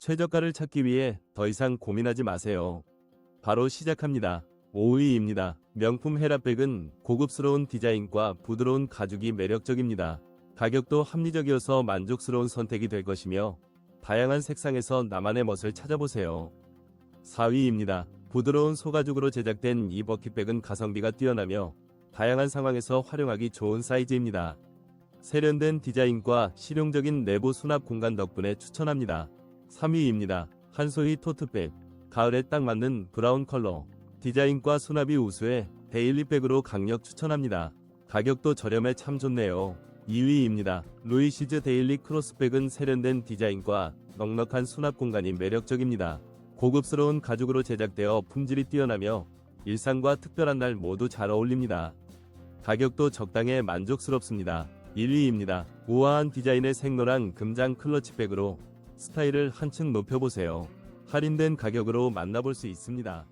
최저가를 찾기 위해 더 이상 고민하지 마세요. 바로 시작합니다. 5위입니다. 명품 헤라백은 고급스러운 디자인과 부드러운 가죽이 매력적입니다. 가격도 합리적이어서 만족스러운 선택이 될 것이며 다양한 색상에서 나만의 멋을 찾아보세요. 4위입니다. 부드러운 소가죽으로 제작된 이 버킷백은 가성비가 뛰어나며 다양한 상황에서 활용하기 좋은 사이즈입니다. 세련된 디자인과 실용적인 내부 수납 공간 덕분에 추천합니다. 3위입니다. 한소희 토트백. 가을에 딱 맞는 브라운 컬러. 디자인과 수납이 우수해 데일리백으로 강력 추천합니다. 가격도 저렴해 참 좋네요. 2위입니다. 루이시즈 데일리 크로스백은 세련된 디자인과 넉넉한 수납 공간이 매력적입니다. 고급스러운 가죽으로 제작되어 품질이 뛰어나며 일상과 특별한 날 모두 잘 어울립니다. 가격도 적당해 만족스럽습니다. 1위입니다. 우아한 디자인의 생노랑 금장 클러치백으로 스타일을 한층 높여보세요. 할인된 가격으로 만나볼 수 있습니다.